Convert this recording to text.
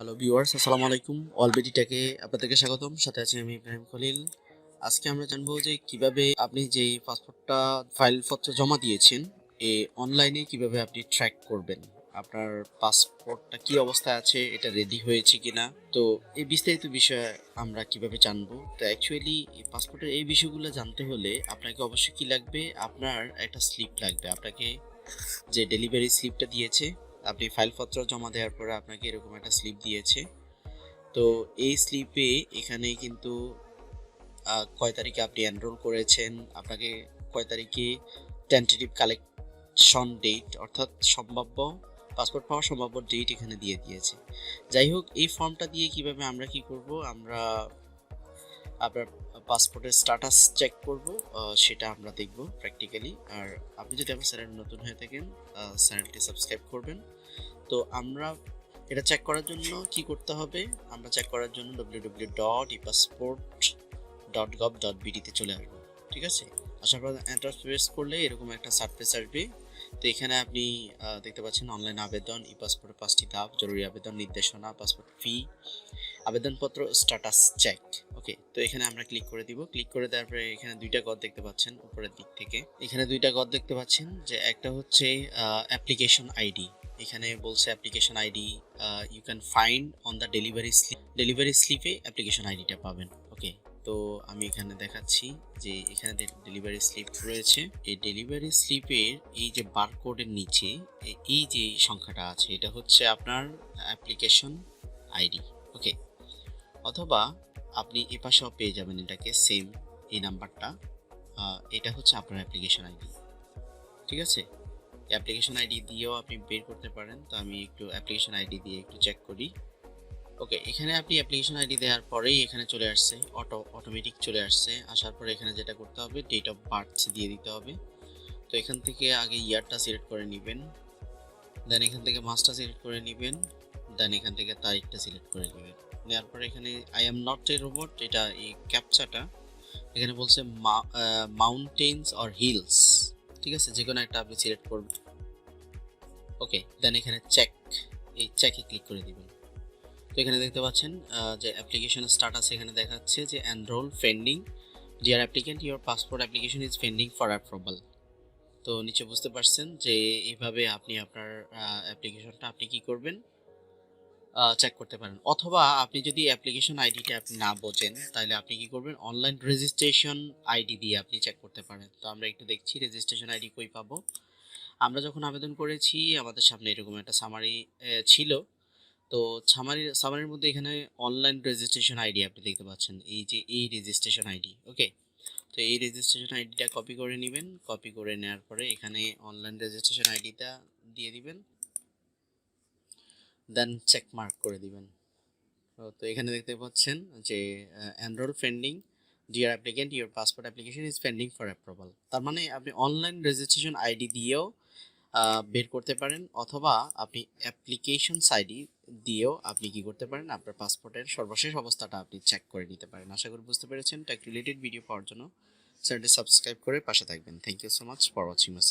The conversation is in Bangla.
হ্যালো ভিউয়ার্স আসসালামু আলাইকুম। অলবেডি টেকে আপনাদেরকে স্বাগতম। সাথে আছি আমি ইব্রাহিম খলিল। আজকে আমরা জানব যে কীভাবে আপনি যে পাসপোর্টটা ফাইলপত্র জমা দিয়েছেন, এ অনলাইনে কীভাবে আপনি ট্র্যাক করবেন? আপনার পাসপোর্টটা কি অবস্থায় আছে, এটা রেডি হয়েছে কিনা? তো এই বিস্তারিত বিষয়ে আমরা কীভাবে জানব? তো অ্যাকচুয়ালি পাসপোর্টের এই বিষয়গুলো জানতে হলে আপনাকে অবশ্যই কি লাগবে? আপনার একটা স্লিপ লাগবে। আপনাকে যে ডেলিভারি স্লিপটা দিয়েছে আপনি ফাইলপত্র জমা দেওয়ার পরে আপনাকে এরকম একটা স্লিপ দিয়েছে। তো এই স্লিপে এখানে কিন্তু কয় তারিখে আপনি এনরোল করেছেন, আপনাকে কয় তারিখে টেন্টেটিভ কালেকশন ডেট অর্থাৎ সম্ভাব্য পাসপোর্ট পাওয়ার সম্ভাব্য ডেট এখানে দিয়ে দিয়েছে। যাই হোক, এই ফর্মটা দিয়ে কীভাবে আমরা কি করব? আমরা আপনার পাসপোর্টের স্ট্যাটাস চেক করব সেটা আমরা দেখব প্র্যাকটিক্যালি আর আপনি যদি আমার চ্যানেল নতুন হয়ে থাকেন চ্যানেলটি সাবস্ক্রাইব করবেন। তো আমরা এটা চেক করার জন্য কি করতে হবে? আমরা চেক করার জন্য W W dot e passport dot gov dot বিডিতে চলে আসব, ঠিক আছে? আসার পর এন্টার প্রেস করলে এরকম একটা সার্ফেস আসবে। তো এখানে আপনি দেখতে পাচ্ছেন অনলাইন আবেদন ই পাসপোর্টের পাঁচটি ধাপ, জরুরি আবেদন, নির্দেশনা পাসপোর্ট ফি আবেদনপত্র স্ট্যাটাস চেক ওকে তো এখানে আমরা ক্লিক করে দিব। ক্লিক করে দেওয়ার পরে এখানে দুইটা গদ দেখতে পাচ্ছেন উপরের দিক থেকে। এখানে দুইটা গদ দেখতে পাচ্ছেন যে একটা হচ্ছে অ্যাপ্লিকেশন আইডি এখানে বলছে application ID you can find on the delivery slip delivery স্লিপে অ্যাপ্লিকেশন আইডিটা পাবেন ওকে তো আমি এখানে দেখাচ্ছি যে এখানে ডেলিভারি স্লিপ রয়েছে। এই ডেলিভারি স্লিপের এই যে বারকোডের নিচে এই যে সংখ্যাটা আছে, এটা হচ্ছে আপনার অ্যাপ্লিকেশন আইডি ওকে অথবা আপনি এ পাশেও পেয়ে যাবেন এটাকে সেম এই নাম্বারটা এটা হচ্ছে আপনার অ্যাপ্লিকেশন আইডি ঠিক আছে? অ্যাপ্লিকেশন আইডি দিয়েও আপনি বের করতে পারেন। তো আমি একটু অ্যাপ্লিকেশন আইডি দিয়ে একটু চেক করি। ওকে এখানে আপনি অ্যাপ্লিকেশন আইডি দেওয়ার পরেই এখানে চলে আসছে অটো অটোমেটিক চলে আসছে। আসার পরে এখানে যেটা করতে হবে ডেট অফ বার্থ দিয়ে দিতে হবে। তো এখান থেকে আগে ইয়ারটা সিলেক্ট করে নেবেন দেন এখান থেকে মাসটা সিলেক্ট করে নেবেন দেন এখান থেকে তারিখটা সিলেক্ট করে নেবেন। নেওয়ার পরে এখানে I am not a robot এটা এই ক্যাপচাটা এখানে বলছে মাউন্টেন্স অর হিলস ঠিক আছে? যে কোনো একটা আপনি সিলেক্ট করবেন। ওকে দেন এখানে চেক এই চেকে ক্লিক করে দিবেন। তো এখানে দেখতে পাচ্ছেন যে অ্যাপ্লিকেশন স্ট্যাটাস এখানে দেখাচ্ছে যে enrol pending dear applicant your passport application is pending for approval তো নিচে বুঝতে পারছেন যে এইভাবে আপনি আপনার অ্যাপ্লিকেশনটা আপনি কি করবেন? চেক করতে পারেন। অথবা আপনি যদি অ্যাপ্লিকেশন আইডিটা আপনি না বোঝেন, তাহলে আপনি কি করবেন? অনলাইন রেজিস্ট্রেশন আইডি দিয়ে আপনি চেক করতে পারেন। তো আমরা একটু দেখছি রেজিস্ট্রেশন আইডি কই পাবো। আমরা যখন আবেদন করেছি, আমাদের সামনে এরকম একটা সামারি ছিল। তো সামারির সামারির মধ্যে এখানে অনলাইন রেজিস্ট্রেশন আইডি আপনি দেখতে পাচ্ছেন। এই যে এই রেজিস্ট্রেশন আইডি ওকে তো এই রেজিস্ট্রেশন আইডিটা কপি করে নেবেন। কপি করে নেওয়ার পরে এখানে অনলাইন রেজিস্ট্রেশন আইডিটা দিয়ে দিবেন। দেন চেক মার্ক করে দিবেন। তো এখানে দেখতে পাচ্ছেন যে enrol pending dear applicant your passport application is pending for approval তার মানে আপনি অনলাইন রেজিস্ট্রেশন আইডি দিয়েও বের করতে পারেন, অথবা আপনি অ্যাপ্লিকেশন আইডি দিয়েও আপনি কি করতে পারেন? আপনার পাসপোর্টের সর্বশেষ অবস্থাটা আপনি চেক করে নিতে পারেন। আশা করি বুঝতে পেরেছেন। টেক রিলেটেড ভিডিও পাওয়ার জন্য চ্যানেলটি সাবস্ক্রাইব করে পাশে থাকবেন। Thank you so much for watching my